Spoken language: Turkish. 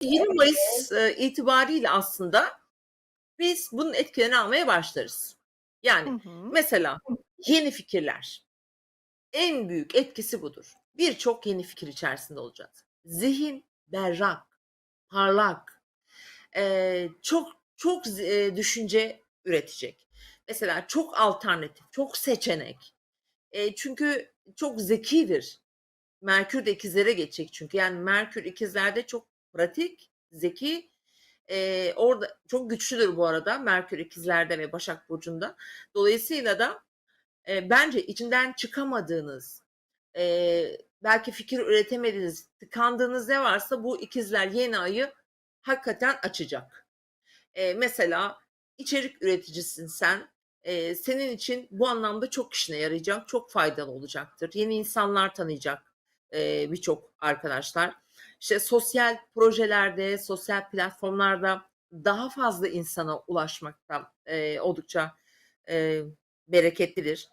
20 Mayıs, itibariyle aslında biz bunun etkilerini almaya başlarız. Hı Yani hı. mesela yeni fikirler. En büyük etkisi budur. Birçok yeni fikir içerisinde olacağız. Zihin berrak, parlak, çok çok düşünce üretecek. Mesela çok alternatif, çok seçenek. Çünkü çok zekidir. Merkür de ikizlere geçecek çünkü. Yani Merkür ikizlerde çok pratik, zeki. Eee, orada çok güçlüdür bu arada Merkür ikizlerde ve Başak Burcu'nda. Dolayısıyla da, eee, bence içinden çıkamadığınız, eee, belki fikir üretemediğiniz, tıkandığınız ne varsa bu ikizler yeni ayı hakikaten açacak. Eee, mesela içerik üreticisin sen. Eee, senin için bu anlamda çok işine yarayacak, çok faydalı olacaktır. Yeni insanlar tanıyacak, eee, birçok arkadaşlar. İşte sosyal projelerde, sosyal platformlarda daha fazla insana ulaşmakta, eee, oldukça, eee, bereketlidir.